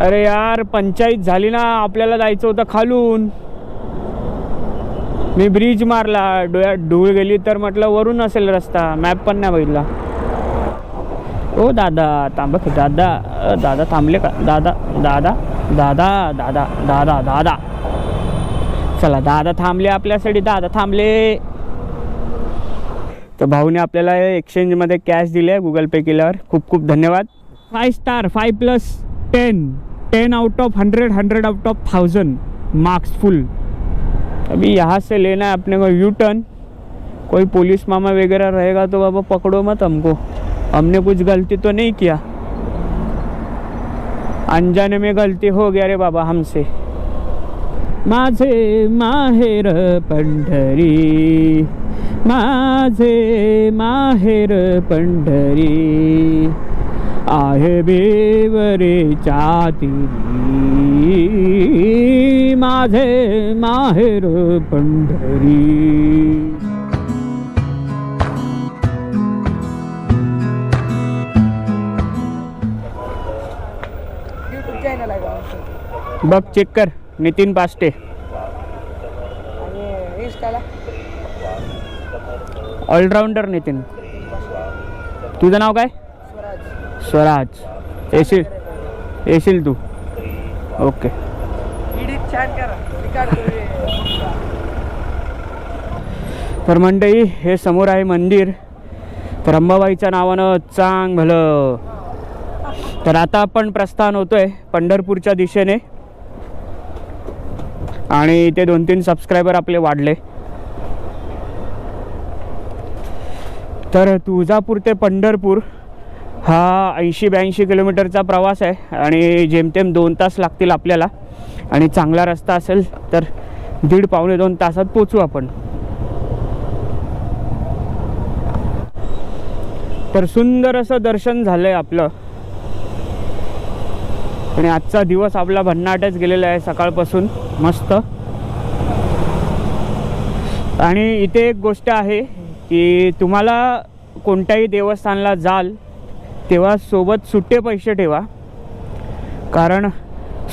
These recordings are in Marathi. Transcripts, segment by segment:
अरे यार पंचायत झाली ना आपल्याला जायचं होतं खालून. मी ब्रिज मारला डोळ्यात धूळ गेली तर म्हटलं वरून असेल रस्ता मॅप पण नाही बघितला. ओ दादा थांब दादा दादा थांबले का? दादा दादा दादा दादा दादा दादा. चला दादा थांबले आपल्यासाठी दादा थांबले. तर भाऊने आपल्याला एक्सचेंजमध्ये कॅश दिली आहे गुगल पे केल्यावर. खूप खूप धन्यवाद. Five star five plus ten ten out of hundred hundred out of thousand marks full अभी यहाँ से लेना है अपने को यू टर्न कोई पुलिस मामा वगैरह रहेगा तो बाबा पकड़ो मत हमको। हमने कुछ गलती तो नहीं किया। अनजाने में गलती हो गया रे बाबा हमसे। माझे माहेर पंढरी। माझे माहेर पंढरी आहे बेवरे चाती माझे माहेर पंढरी? बघ चेक कर. नितीन पास्टे आणि इंस्टाला ऑलराऊंडर नितीन. तुझं नाव काय? स्वराज. स्वराज येशील? येशील तू? ओके. तर मंडळी हे समोर आहे मंदिर. तर अंबाबाईच्या नावानं चांग भलं. तर आता आपण प्रस्थान होतोय पंढरपूरच्या दिशेने. आणि इथे दोन तीन सबस्क्रायबर आपले वाढले. तर तुळजापूर ते पंढरपूर हा ऐंशी ब्याऐंशी किलोमीटरचा प्रवास आहे आणि जेमतेम दोन तास लागतील आपल्याला आणि चांगला रस्ता असेल तर दीड पावणे दोन तासात पोचू आपण. तर सुंदर असं दर्शन झालंय आपलं. आणि आजचा दिवस आपला भन्नाटच गेलेला आहे सकाळपासून मस्त. आणि इथे एक गोष्ट आहे की तुम्हाला कोणत्याही देवस्थानला जाल तेव्हा सोबत सुट्टे पैसे ठेवा. कारण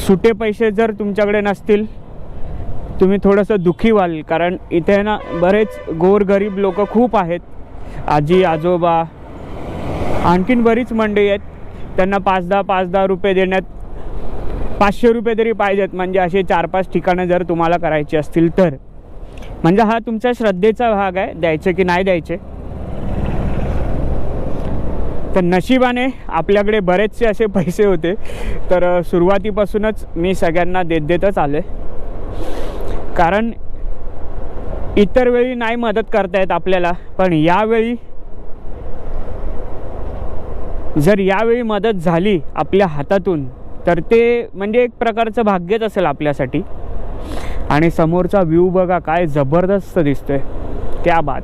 सुटे पैसे जर तुमच्याकडे नसतील तुम्ही थोडंसं दुःखी व्हाल. कारण इथे ना बरेच गोरगरीब लोक खूप आहेत. आजी आजोबा आणखीन बरीच मंडळी आहेत. त्यांना पाच दहा पाच दहा रुपये देण्यात पाचशे रुपये तरी पाहिजेत. म्हणजे असे चार पाच ठिकाणं जर तुम्हाला करायची असतील तर. म्हणजे हा तुमच्या श्रद्धेचा भाग आहे द्यायचे की नाही द्यायचे? तर नशिबाने आपल्याकडे बरेचसे असे पैसे होते तर सुरुवातीपासूनच मी सगळ्यांना देत देतच आलो कारण इतर वेळी नाही मदत करतायत आपल्याला पण यावेळी जर यावेळी मदत झाली आपल्या हातातून तर ते म्हणजे एक प्रकारचं भाग्यच असेल आपल्यासाठी. आणि समोरचा व्ह्यू बघा काय जबरदस्त दिसतोय. त्या बाद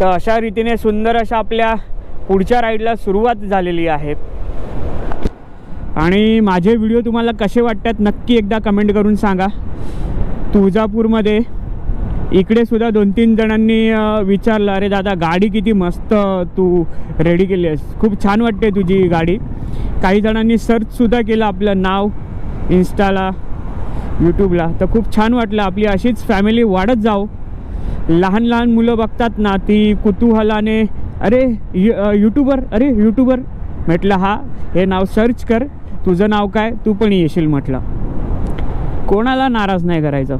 तर अशा रीतीने सुंदर अशा आपल्या पुढच्या राईडला सुरुवात झालेली आहे. आणि माझे व्हिडिओ तुम्हाला कसे वाटतात नक्की एकदा कमेंट करून सांगा. तुळजापूरमध्ये इकडे सुद्धा दोन तीन जणांनी विचारलं अरे दादा गाडी किती मस्त तू रेडी केली आहेस खूप छान वाटते तुझी गाडी. काही जणांनी सर्चसुद्धा केलं आपलं नाव इन्स्टाला यूट्यूबला तर खूप छान वाटलं आपली अशीच फॅमिली वाढत जाऊ. लहान लहान मुलं बघतात ना ती कुतूहलाने अरे यूट्यूबर अरे यूट्यूबर म्हटलं हा हे नाव सर्च कर. तुझं नाव काय? तू पण येशील म्हटलं. कोणाला नाराज नाही करायचं.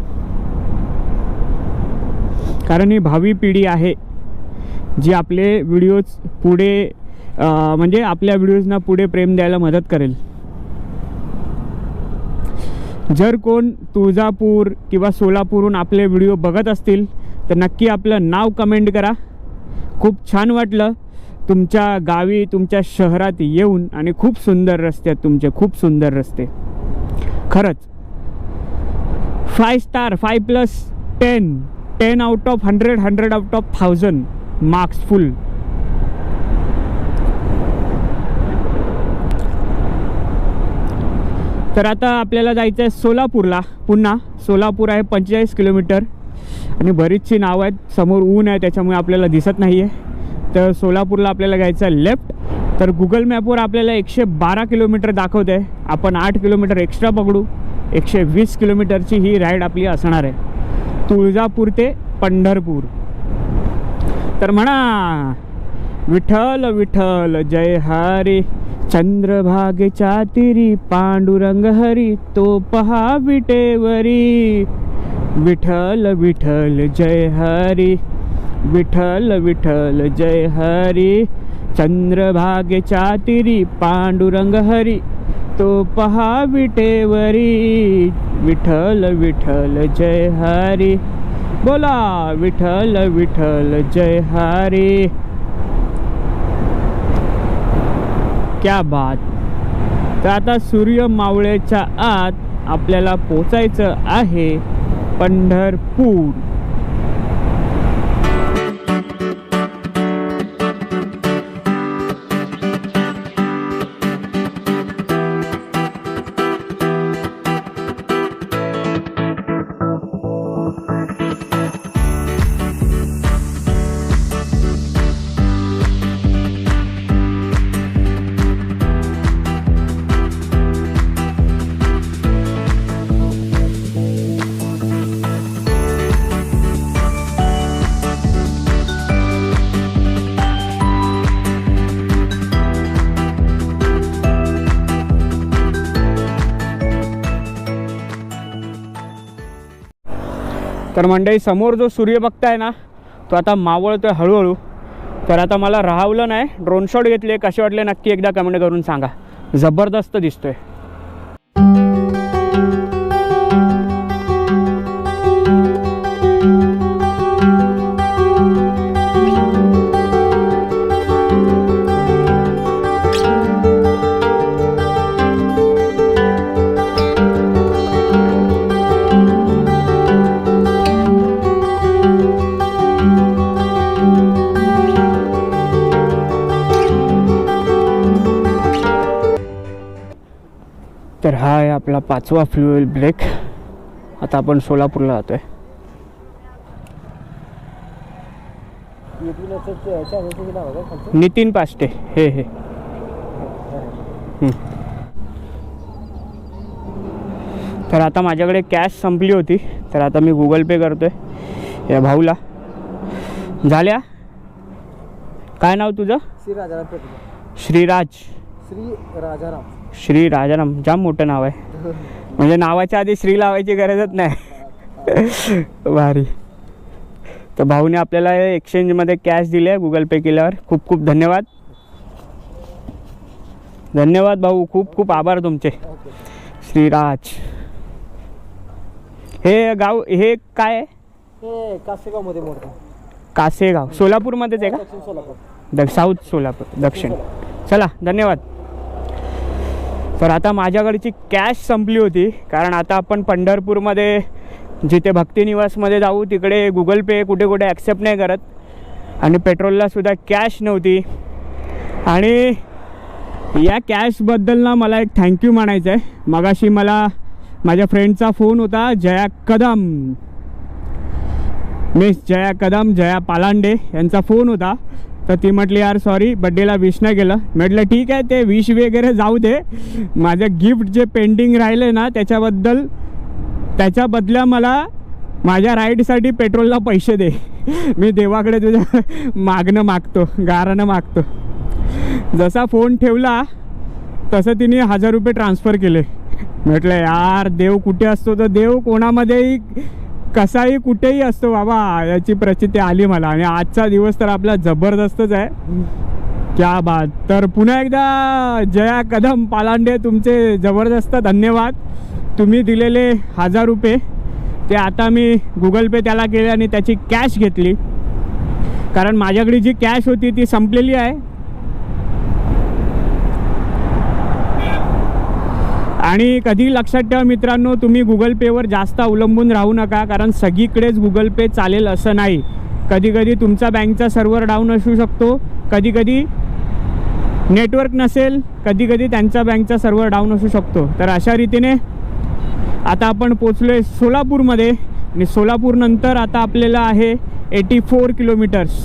कारण ही भावी पिढी आहे जी आपले व्हिडिओज पुढे म्हणजे आपल्या व्हिडिओजना पुढे प्रेम द्यायला मदत करेल. जर कोण तुळजापूर किंवा सोलापूरहून आपले व्हिडिओ बघत असतील तर नक्की आपलं नाव कमेंट करा. खूप छान वाटलं. तुमच्या गावी तुमच्या शहरात येऊन आणि खूप सुंदर रस्ते आहेत तुमचे खूप सुंदर रस्ते. खरंच. Five star five plus ten ten out of hundred hundred out of thousand marks full तर आता आपल्याला जायचं आहे सोलापूरला. पुन्हा सोलापूर आहे पंचेचाळीस किलोमीटर. आणि बरीचशी नावं आहेत. समोर ऊन आहे त्याच्यामुळे आपल्याला दिसत नाही आहे तर सोलापूरला आपल्याला घ्यायचं आहे लेफ्ट. तर गुगल मॅपवर आपल्याला एकशे बारा किलोमीटर दाखवत आहे आपण आठ किलोमीटर एक्स्ट्रा पकडू. एकशे वीस किलोमीटरची ही राईड आपली असणार आहे. तुळजापूर ते पंढरपूर. तर म्हणा विठ्ठल विठ्ठल जय हरी. चंद्रभागेच्या तिरी पांडुरंग हरी तो पहा विटेवरी. विठल विठल जय हरी. विठ्ठल विठल जय हरी. चंद्रभागेच्या तिरी पांडुरंग हरी तो पहा विटेवरी. विठल विठल जय हरी. बोला विठल विठल जय हरी. क्या बात? तर आता सूर्य मावळ्याच्या आत आपल्याला पोचायचं आहे पंढरपूर. तर मंडळी समोर जो सूर्य बघताय ना तो आता मावळतोय हळूहळू. तर आता मला राहवलं नाही ड्रोन शॉट घेतले कसे वाटले नक्की एकदा कमेंट करून सांगा. जबरदस्त दिसतोय. आपला पाचवा फ्युएल ब्रेक. आता आपण सोलापूरला जातोय. नितीन पाष्टे हे हे. तर आता माझ्याकडे कॅश संपली होती तर आता मी गुगल पे करतोय या भाऊला. झाल्या? काय नाव तुझं? श्री राजाराम पेटले श्रीराज. श्री राजाराम. श्री राजाराम जाम मोठं नाव आहे. म्हणजे नावाच्या आधी श्री लावायची गरजच नाही. भारी. तर भाऊने आपल्याला एक्सचेंजमध्ये कॅश दिली आहे गुगल पे केल्यावर. खूप खूप धन्यवाद. धन्यवाद भाऊ. खूप खूप आभार तुमचे. श्रीराज हे गाव हे काय आहे? हे कासेगावमध्ये मोडतो कासेगाव. सोलापूरमध्येच आहे का? दक्षिण सोलापूर. द साऊथ सोलापूर दक्षिण. चला धन्यवाद. तर आता माझ्याकडची कॅश संपली होती. कारण आता आपण पंढरपूरमध्ये जिथे भक्तिनिवासमध्ये जाऊ तिकडे गुगल पे कुठे कुठे ॲक्सेप्ट नाही करत. आणि पेट्रोललासुद्धा कॅश नव्हती. आणि या कॅशबद्दल ना मला एक थँक्यू म्हणायचं आहे मगाशी मला माझ्या फ्रेंडचा फोन होता जया कदम. मिस जया कदम जया पालांडे यांचा फोन होता. तर ती म्हटली यार सॉरी बड्डेला विश नाही केलं. म्हटलं ठीक आहे ते विश वगैरे जाऊ दे. माझं गिफ्ट जे पेंडिंग राहिलं ना त्याच्याबद्दल त्याच्या बदल्या मला माझ्या राईडसाठी पेट्रोलला पैसे दे. मी देवाकडे तुझ्या मागणं मागतो गारानं मागतो. जसा फोन ठेवला तसं तिने हजार रुपये ट्रान्सफर केले. म्हटलं यार देव कुठे असतो? तर देव कोणामध्येही कसाही कुठेही असतो बाबा याची प्रचिती आली मला. आणि आजचा दिवस तर आपला जबरदस्तच आहे. क्या बात. तर पुन्हा एकदा जया कदम पालांडे तुमचे जबरदस्त धन्यवाद. तुम्ही दिलेले हजार रुपये ते आता मी गुगल पे त्याला केले आणि त्याची कॅश घेतली. कारण माझ्याकडे जी कॅश होती ती संपलेली आहे. आणि कधी लक्षात ठेवा मित्रांनो तुम्ही गुगल पेवर जास्त अवलंबून राहू नका कारण सगळीकडेच गुगल पे चालेल असं नाही. कधी कधी तुमचा बँकचा सर्व्हर डाऊन असू शकतो कधी कधी नेटवर्क नसेल कधी कधी त्यांचा बँकचा सर्व्हर डाऊन असू शकतो. तर अशा रीतीने आता आपण पोचलो आहे सोलापूरमध्ये आणि सोलापूरनंतर आता आपल्याला आहे एटी फोर किलोमीटर्स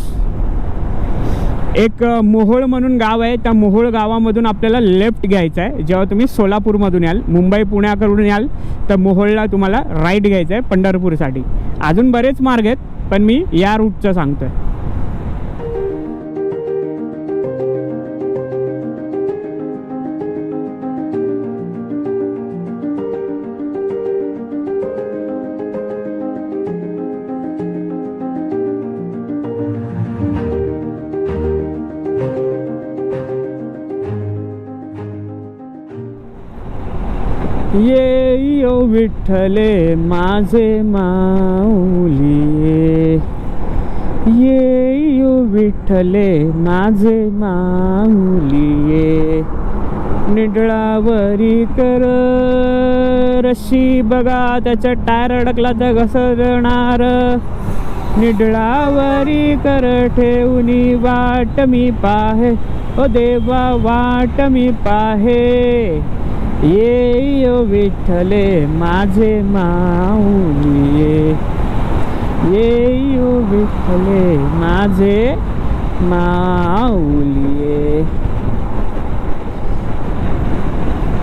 एक मोहोळ म्हणून गाव आहे. त्या मोहोळ गावामधून आपल्याला लेफ्ट घ्यायचं आहे. जेव्हा तुम्ही सोलापूरमधून याल मुंबई पुण्याकडून याल तर मोहोळला तुम्हाला राईट घ्यायचं आहे पंढरपूरसाठी. अजून बरेच मार्ग आहेत पण मी या रूटचं सांगतो आहे ये यो विठ्ठले माझे माऊली ये यो विठ्ठले माझे माऊली निडळावरी कर. रशी बघा त्याचा टायर अडकला तर घसरणार. निडळावरी कर ठेवणी वाट मी पाहे. ओ देवा वाट मी पाहे. ये यो विठ्ठले माझे माऊली ये. ये यो विठ्ठले माझे माऊली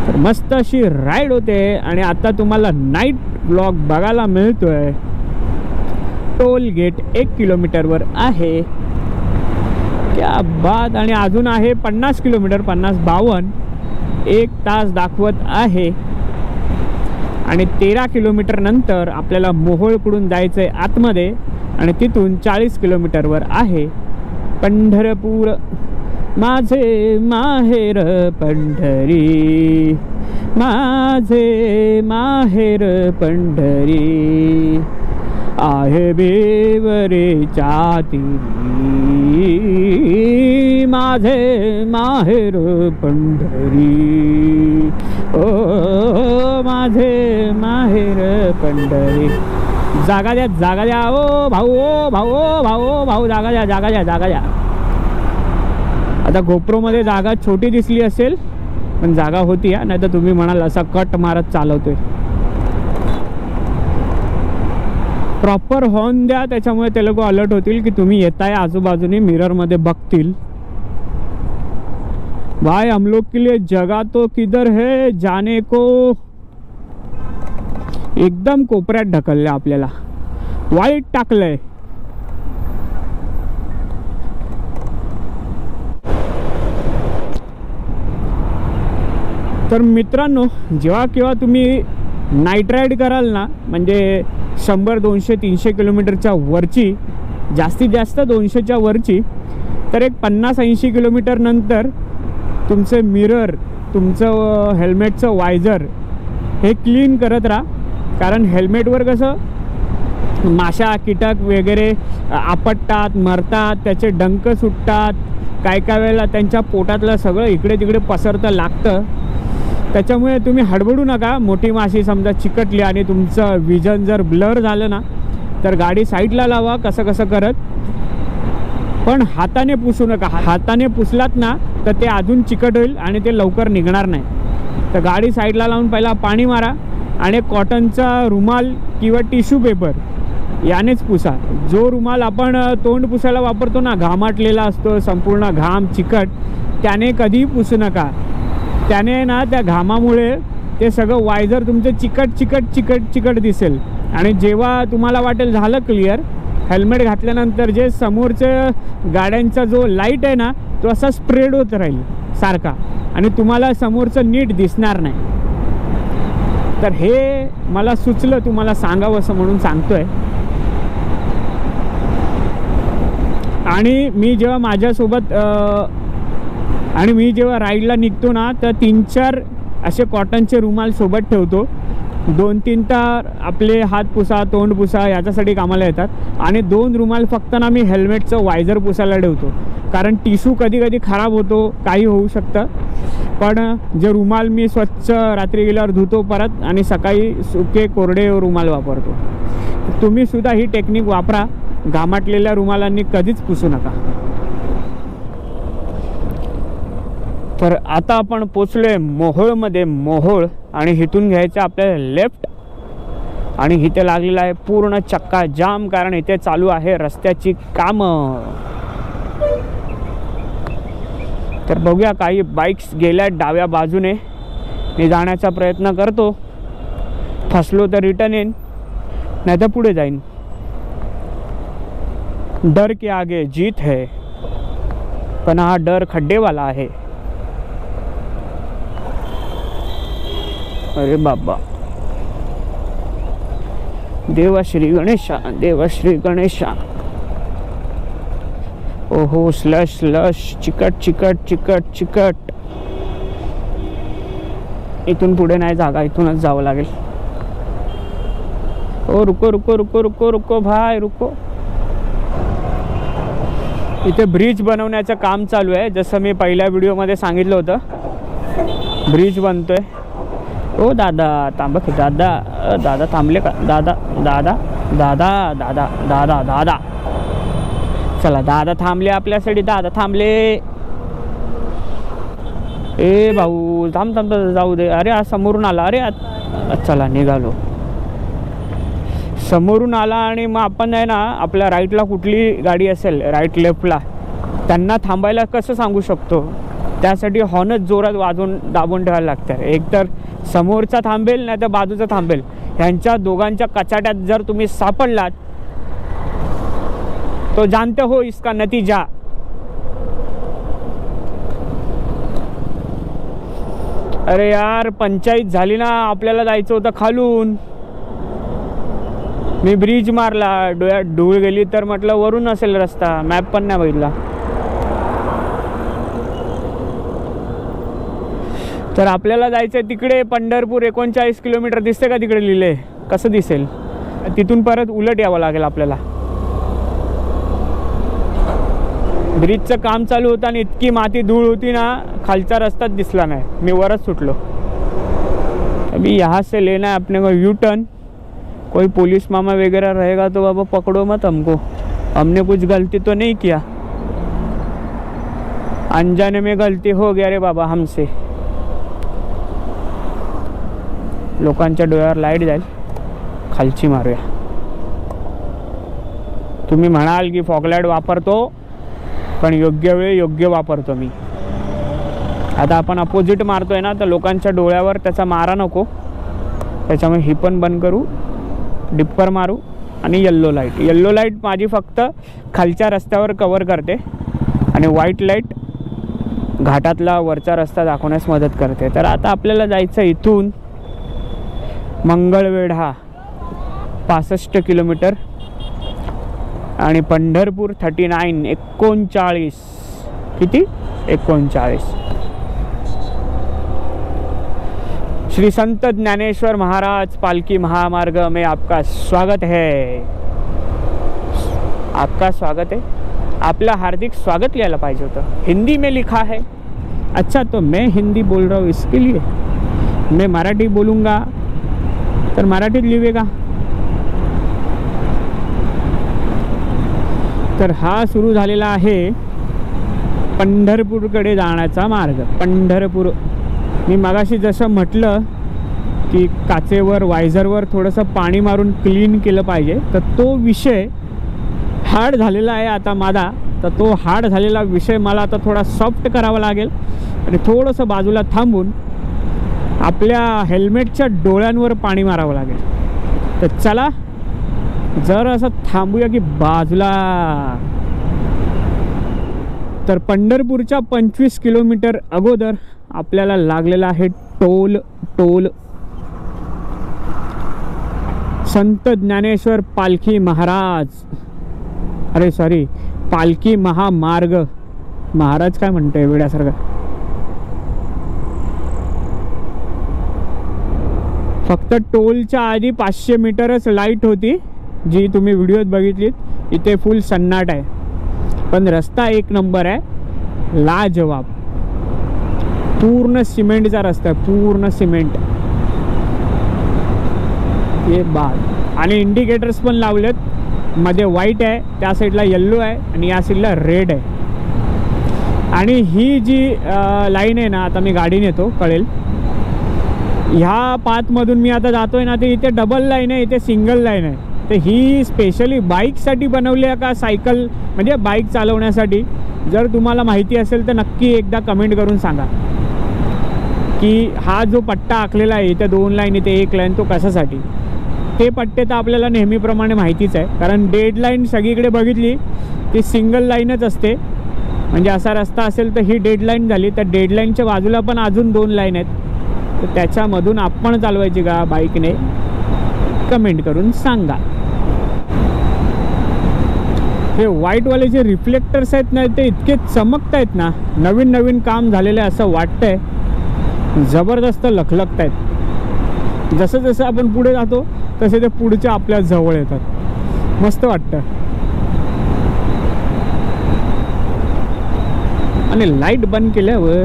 तर मस्त अशी राईड होते आणि आता तुम्हाला नाईट ब्लॉग बघायला मिळतोय. टोल गेट एक किलोमीटरवर आहे. क्या बात! आणि अजून आहे पन्नास किलोमीटर पन्नास बावन्न. एक तास दाखवत आहे. आणि तेरा किलोमीटर नंतर आपल्याला मोहोळकडून जायचं आहे आतमध्ये आणि तिथून चाळीस किलोमीटरवर आहे. पंढरपूर माझे माहेर पंढरी. माझे माहेर पंढरी. आहे बेवरे चाती माझे माहेर पंढरी. ओ माझे माहेर पंढरी. जागा द्या जागा द्या. ओ भाऊ ओ भाऊ ओ भाऊ ओ भाऊ जागा द्या जागा द्या जागा द्या. आता गोप्रोमध्ये जागा छोटी दिसली असेल पण जागा होती हा. नाही तर तुम्ही म्हणाल असा कट मारत चालवतोय. प्रॉपर हॉर्न द्या त्याच्यामुळे ते लोक अलर्ट होतील की तुम्ही येताय आजूबाजूने मिररमध्ये बघतील. भाई हम लोग के लिए जगह तो किधर है? जाने को। एकदम कोपऱ्यात ढकललं आपल्याला. वाईट टाकलंय. तर मित्रांनो जेव्हा केव्हा तुम्ही नाईट राईड कराल ना म्हणजे शंभर दोनशे तीनशे किलोमीटरच्या वरची जास्तीत जास्त दोनशेच्या वरची तर एक पन्नास ऐंशी किलोमीटर नंतर तुमचे मिरर तुमचं हेल्मेटचं वायझर हे क्लीन करत राहा. कारण हेल्मेटवर कसं माशा कीटक वगैरे आपटतात मरतात त्याचे डंक सुटतात काय काय वेळेला त्यांच्या पोटातलं सगळं इकडे तिकडे पसरतं लागतं. त्याच्यामुळे तुम्ही हडबडू नका. मोठी माशी समजा चिकटली आणि तुमचं विजन जर ब्लर झालं ना तर गाडी साईडला लावा कसं कसं करत. पण हाताने पुसू नका. हाताने पुसलात ना तर ते अजून चिकट होईल आणि ते लवकर निघणार नाही. तर गाडी साईडला लावून पहिला पाणी मारा आणि कॉटनचा रुमाल किंवा टिश्यू पेपर यानेच पुसा. जो रुमाल आपण तोंड पुसायला वापरतो ना घामाटलेला असतो संपूर्ण घाम चिकट त्याने कधीही पुसू नका. त्याने ना त्या घामामुळे ते सगळं वायझर तुमचं चिकट चिकट चिकट चिकट दिसेल. आणि जेव्हा तुम्हाला वाटेल झालं क्लिअर हेल्मेट घातल्यानंतर जे समोरचं गाड्यांचा जो लाइट आहे ना तो असा स्प्रेड होत राहील सारखा. आणि तुम्हाला समोरचं नीट दिसणार नाही. तर हे मला सुचलं तुम्हाला सांगावं असं म्हणून सांगतोय. आणि मी जेव्हा माझ्यासोबत आणि मी जेव्हा राईडला निघतो ना तर तीन चार असे कॉटनचे रुमाल सोबत ठेवतो. दोन तीन तर आपले हात पुसा तोंड पुसा याच्यासाठी कामाला येतात. आणि दोन रुमाल फक्त ना मी हेल्मेटचं वायझर पुसायला ठेवतो. कारण टिशू कधी कधी खराब होतो काही होऊ शकतं. पण जे रुमाल मी स्वच्छ रात्री गेल्यावर धुतो परत आणि सकाळी सुके कोरडे रुमाल वापरतो. तुम्हीसुद्धा ही टेक्निक वापरा. घामाटलेल्या रुमालांनी कधीच पुसू नका. तर आता आपण पोचलो आहे मोहोळमध्ये. मोहोळ आणि इथून घ्यायचं आपल्याला लेफ्ट. आणि इथे लागलेला आहे पूर्ण चक्का जाम कारण इथे चालू आहे रस्त्याची कामं. तर बघूया काही बाईक्स गेल्या डाव्या बाजूने. मी जाण्याचा प्रयत्न करतो. फसलो तर रिटर्न येईन. नाही तर पुढे जाईन. डर के आगे जीत है. पण हा डर खड्डेवाला आहे. अरे बाबा. देवा श्री गणेशा देवा श्री गणेशा. ओहो स्लश स्लश चिकट चिकट चिकट चिकट. इथून पुढे नाही जागा इथूनच जावं लागेल. ओ रुको रुको रुको रुको रुको भाय रुको. इथे ब्रिज बनवण्याचं काम चालू आहे. जसं मी पहिल्या व्हिडिओमध्ये सांगितलं होतं. ब्रिज बनतोय. ओ दादा थांबा की दादा दादा थांबले का? दादा दादा दादा दादा दादा दादा. चला दादा थांबले आपल्यासाठी दादा थांबले. ए भाऊ थांब थांब जाऊ दे. अरे आज समोरून आला. अरे चला निघालो. समोरून आला आणि मग आपण आहे ना आपल्या राईटला कुठली गाडी असेल राईट लेफ्टला त्यांना थांबायला कसं सांगू शकतो? त्यासाठी हॉर्नच जोरात वाजवून दाबून ठेवायला लागतं एकतर समोरचा थांबेल नाही तर बाजूचा थांबेल. ह्यांच्या दोघांच्या कचाट्यात जर तुम्ही सापडलात तो जानते हो इसका नतीजा. अरे यार पंचायत झाली ना आपल्याला जायचं होतं खालून. मी ब्रिज मारला डोळ्यात डूळ गेली तर म्हटलं वरून असेल रस्ता. मॅप पण नाही बघितला. तर आपल्याला जायचं आहे तिकडे पंढरपूर एकोणचाळीस किलोमीटर दिसते का तिकडे लिहिले? कसं दिसेल? तिथून परत उलट यावं लागेल आपल्याला. ब्रिजचं काम चालू होतं आणि इतकी माती धूळ होती ना खालचा रस्ताच दिसला नाही. मी वरच सुटलो. अभी यहाँ से लेना है अपने को यू टर्न कोई पुलिस मामा वगैरह रहेगा तो बाबा पकड़ो मत हमको। हमने कुछ गलती तो नहीं किया। अनजाने में गलती हो गया रे बाबा हमसे। लोकांच्या डोळ्यावर लाइट जाईल. खालची मारूया. तुम्ही म्हणाल की फॉगलाईट वापरतो पण योग्य वेळी योग्य वापरतो मी. आता आपण अपोजिट मारतोय ना तर लोकांच्या डोळ्यावर त्याचा मारा नको. त्याच्यामुळे ही पण बंद करू डिप्पर मारू आणि येल्लो लाइट येल्लो लाइट माझी फक्त खालच्या रस्त्यावर कवर करते आणि व्हाईट लाइट घाटातला वरचा रस्ता दाखवण्यास मदत करते. तर आता आपल्याला जायचं इथून. मंगळवेढा पासष्ट किलोमीटर. आणि पंढरपूर थर्टी नाईन एकोणचाळीस. किती? एकोणचाळीस. श्री संत ज्ञानेश्वर महाराज पालकी महामार्ग में आपका स्वागत है. आपका स्वागत है. आपला हार्दिक स्वागत लिहायला पाहिजे होतं. हिंदी में लिखा है. अच्छा तो मैं हिंदी बोल रहा हूँ इसके लिए. मैं मराठी बोलूँगा. तर मराठीत लिहिवेगा तर हा सुरू झालेला आहे पंढरपूरकडे जाण्याचा मार्ग. पंढरपूर. मी मगाशी जसं म्हटलं की काचेवर वायझरवर थोडंसं पाणी मारून क्लीन केलं पाहिजे तर तो विषय हार्ड झालेला आहे आता माझा. तर तो हार्ड झालेला विषय मला आता थोडा सॉफ्ट करावा लागेल. आणि थोडंसं बाजूला थांबून आपल्या हेल्मेटच्या डोळ्यांवर पाणी मारावं लागेल. तर चला जर असं थांबूया की बाजूला. तर पंढरपूरच्या पंचवीस किलोमीटर अगोदर आपल्याला लागलेला आहे टोल टोल. संत ज्ञानेश्वर पालखी महाराज. अरे सॉरी पालखी महामार्ग. महाराज काय म्हणतोय वेड्यासारखं? फक्त टोलच्या आधी पाचशे मीटरच लाइट होती जी तुम्ही व्हिडिओत बघितलीत इथे फुल सन्नाट आहे. पण रस्ता एक नंबर आहे लाजवाब. पूर्ण सिमेंटचा रस्ता आहे पूर्ण सिमेंट. हे बाग. आणि इंडिकेटर्स पण लावलेत. मध्ये व्हाईट आहे त्या साईडला येल्लो आहे आणि या साईडला रेड आहे. आणि ही जी लाईन आहे ना आता मी गाडी नेतो कळेल. ह्या पाथमधून मी आता जातो आहे ना ते इथे डबल लाईन आहे इथे सिंगल लाईन आहे. तर ही स्पेशली बाईकसाठी बनवली आहे का सायकल म्हणजे बाईक चालवण्यासाठी? जर तुम्हाला माहिती असेल तर नक्की एकदा कमेंट करून सांगा. की हा जो पट्टा आखलेला आहे इथे दोन लाईन इथे एक लाईन तो कशासाठी? ते पट्टे तर आपल्याला नेहमीप्रमाणे माहितीच आहे. कारण डेड लाईन सगळीकडे बघितली ती सिंगल लाईनच असते. म्हणजे असा रस्ता असेल तर ही डेड लाईन झाली. तर डेड लाईनच्या बाजूला पण अजून दोन लाईन आहेत. तर त्याच्यामधून आपण चालवायची का बाईकने? कमेंट करून सांगा. हे व्हाईटवाले जे रिफ्लेक्टर्स आहेत ना ते इतके चमकत आहेत ना नवीन नवीन काम झालेलं आहे असं वाटतंय. जबरदस्त लखलखत आहेत. जसं जसं आपण पुढे जातो तसे ते पुढच्या आपल्या जवळ येतात. मस्त वाटतं. आणि लाइट बंद केल्यावर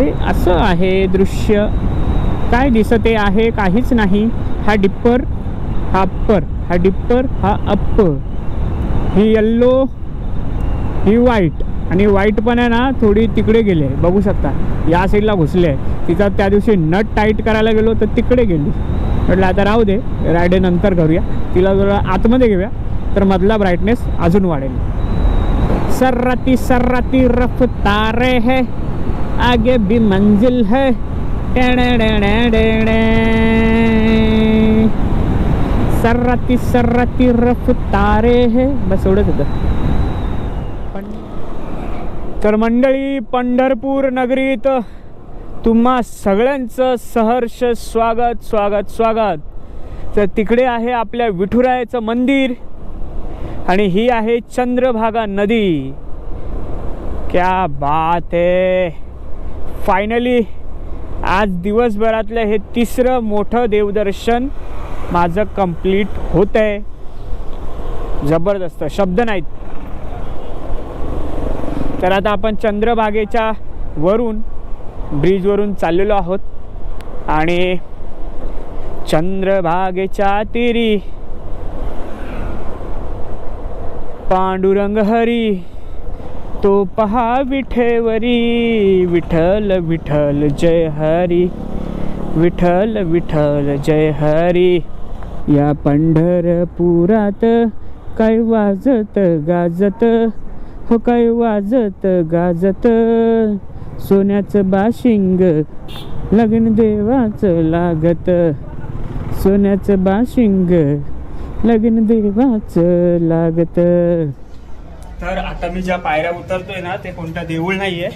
हे असं आहे दृश्य. काय दिसत आहे काहीच नाही. हा डिप्पर हा अप्पर हा डिप्पर हा अप्पर ही यल्लो ही व्हाईट आणि व्हाईट पण आहे ना थोडी तिकडे गेली आहे. बघू शकता. या साईडला घुसले आहे. तिचा त्या दिवशी नट टाईट करायला गेलो तर तिकडे गेली. म्हटलं आता राहू दे. रायडे नंतर करूया. तिला जरा आतमध्ये घेऊया. तर मधला ब्राईटनेस अजून वाढेल. सर्राती सर्राती रफ तारे है आगे भी मंजिल है। टेणे टेणे रफ सर्राती सर्राती है। बस एवढंच होतं तर मंडळी पंढरपूर नगरीत तुम्हा सगळ्यांचं सहर्ष स्वागत स्वागत स्वागत. तर तिकडे आहे आपल्या विठुरायाचं मंदिर आणि ही आहे चंद्रभागा नदी. क्या बात आहे फायनली आज दिवसभरातलं हे तिसरं मोठं देवदर्शन माझं कंप्लीट होत आहे. जबरदस्त शब्द नाहीत. तर आता आपण चंद्रभागेच्या वरून ब्रिजवरून चाललेलो आहोत. आणि चंद्रभागेच्या तिरी पांडुरंग हरी तो पहा विठेवरी विठ्ठल विठ्ठल जय हरी विठ्ठल विठ्ठल जय हरी. या पंढरपुरात काय वाजत गाजत हो काय वाजत गाजत? सोन्याचं बाशिंग लग्न देवाचं लागत. सोन्याचं बाशिंग लग्न देवाचं लागत. तर आता मी ज्या पायऱ्या उतरतोय ना ते कोणता देऊळ नाहीये.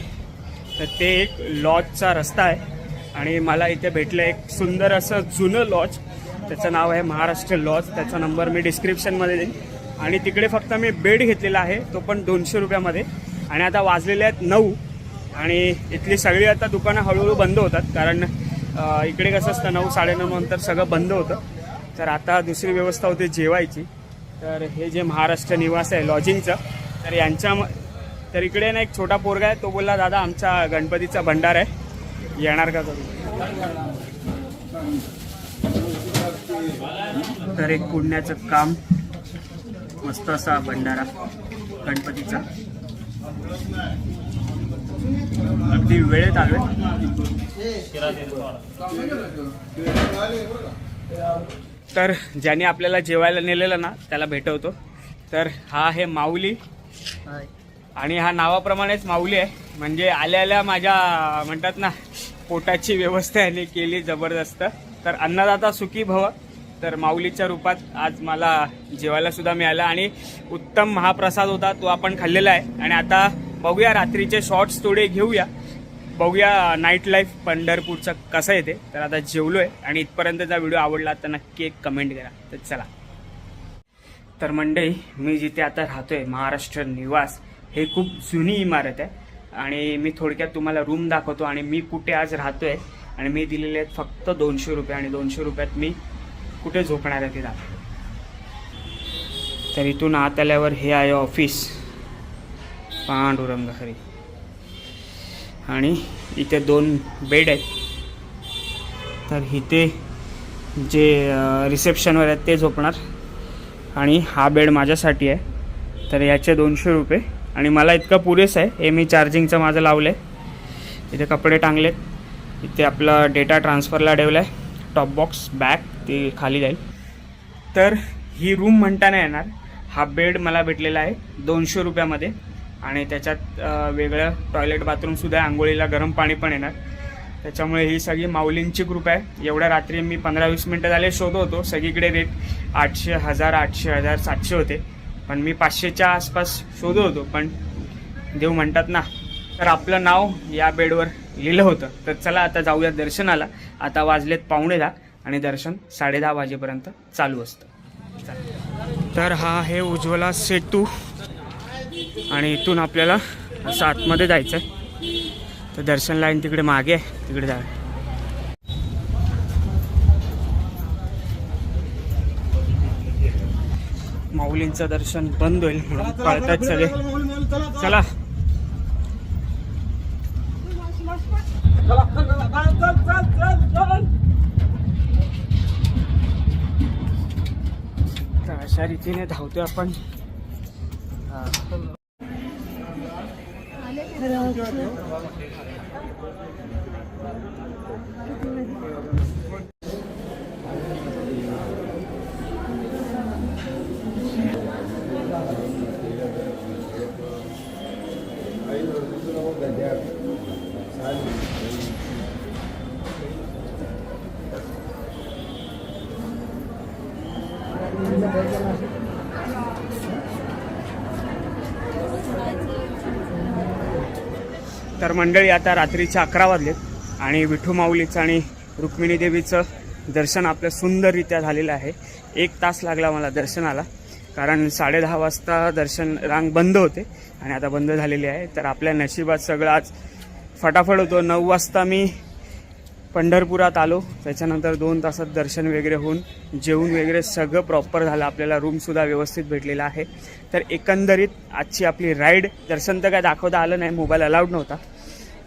तर ते एक लॉजचा रस्ता आहे. आणि मला इथे भेटलं एक सुंदर असं जुनं लॉज. त्याचं नाव आहे महाराष्ट्र लॉज. त्याचा नंबर मी डिस्क्रिप्शनमध्ये देईन. आणि तिकडे फक्त मी बेड घेतलेला आहे तो पण दोनशे रुपयामध्ये. आणि आता वाजलेले आहेत नऊ. आणि इथली सगळी आता दुकानं हळूहळू बंद होतात. कारण इकडे कसं असतं नऊ साडेनऊ नंतर सगळं बंद होतं. तर आता दुसरी व्यवस्था होती जेवायची. तर हे जे महाराष्ट्र निवास आहे लॉजिंगचं तर यांच्या तर इकडे ना एक छोटा पोरगा आहे तो बोलला दादा आमचा गणपतीचा भंडार आहे. येणार का करू तर एक पुण्याचं काम. मस्त असा भंडारा गणपतीचा. अगदी वेळेत आलोय. तर ज्याने आपल्याला जेवायला नेलेलं ना त्याला भेटवतो. तर हा आहे माऊली. आणि हा नावाप्रमाणेच माऊली आहे. म्हणजे आल्या आल्या माझ्या म्हणतात ना पोटाची व्यवस्था याने केली जबरदस्त. तर अन्नदाता सुखी भव. तर माऊलीच्या रूपात आज मला जेवायला सुद्धा मिळालं. आणि उत्तम महाप्रसाद होता तो आपण खाल्लेला आहे. आणि आता बघूया रात्रीचे शॉर्ट्स थोडे घेऊया. बघूया नाईट लाईफ पंढरपूरचं कसं येते तर आता जेवलो आहे आणि इथपर्यंतचा व्हिडिओ आवडला तर नक्की एक कमेंट करा. तर चला. तर मंडई मी जिथे आता राहतोय महाराष्ट्र निवास हे खूप जुनी इमारत आहे. आणि मी थोडक्यात तुम्हाला रूम दाखवतो आणि मी कुठे आज राहतोय आणि मी दिलेले आहेत फक्त दोनशे रुपये आणि दोनशे रुपयात मी कुठे झोपणार आहे ते दाखवतो. तर इथून आत आल्यावर हे आहे ऑफिस पांडुरंग हरी. आणि इथे दोन बेड आहेत. तर इथे जे रिसेप्शनवर आहेत ते झोपणार. आणि हा बेड माझ्यासाठी आहे. तर याचे दोनशे रुपये. आणि मला इतकं पुरेसं आहे. हे मी चार्जिंगचं माझं लावलं आहे इथे कपडे टांगलेत. इथे आपला डेटा ट्रान्सफरला ठेवला आहे टॉप बॉक्स बॅग ते खाली जाईल. तर ही रूम म्हणता नाही येणार. हा बेड मला भेटलेला आहे दोनशे रुपयामध्ये. आणि त्याच्यात वेगळं टॉयलेट बाथरूमसुद्धा आहे. आंघोळीला गरम पाणी पण येणार. त्याच्यामुळे ही सगळी माऊलींची ग्रुप आहे. एवढ्या रात्री मी पंधरा वीस मिनटं झाले शोध होतो. सगळीकडे रेट आठशे हजार आठशे हजार सातशे होते. पण मी पाचशेच्या आसपास शोधत होतो. पण देव म्हणतात ना तर आपलं नाव या बेडवर लिहिलं होतं. तर चला आता जाऊया दर्शनाला. आता वाजलेत पावणे दहा आणि दर्शन साडे दहा वाजेपर्यंत चालू असतं. तर हा आहे उज्ज्वला सेतू. आणि इथून आपल्याला असं आतमध्ये जायचं आहे तर दर्शन लाईन तिकडे मागे तिकडे जा. माऊलींचं दर्शन बंद होईल म्हणून पळतात सगळे. चला. तर अशा रीतीने धावतोय आपण. तर मंडळी आता रात्रीचे अकरा वाजलेत आणि विठू माऊलीचं आणि रुक्मिणी देवीचं दर्शन आपलं सुंदररित्या झालेलं आहे. एक तास लागला मला दर्शनाला कारण साडेदहा वाजता दर्शन रांग बंद होते आणि आता बंद झालेली आहे. तर आपल्या नशिबात सगळं आज फटाफट होतो. नऊ वाजता मी पंढरपुरात आलो. त्याच्यानंतर दोन तासात दर्शन वगैरे होऊन जेवण वगैरे सगळं प्रॉपर झालं. आपल्याला रूमसुद्धा व्यवस्थित भेटलेला आहे. तर एकंदरीत आजची आपली राईड दर्शन तर काय दाखवता आलं नाही. मोबाईल अलाउड नव्हता.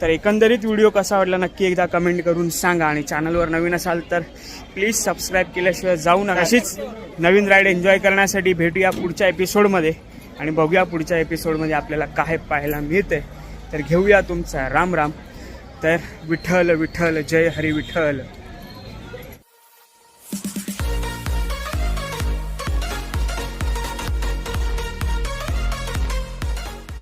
तर एकंदरीत व्हिडिओ कसा वाटला नक्की एकदा कमेंट करून सांगा आणि चॅनलवर नवीन असाल तर प्लीज सबस्क्राईब केल्याशिवाय जाऊ नका. अशीच नवीन राईड एन्जॉय करण्यासाठी भेटूया पुढच्या एपिसोडमध्ये आणि बघूया पुढच्या एपिसोडमध्ये आपल्याला काय पाहायला मिळते तर घेऊया तुमचा राम राम. तर विठ्ठल विठ्ठल जय हरी विठ्ठल.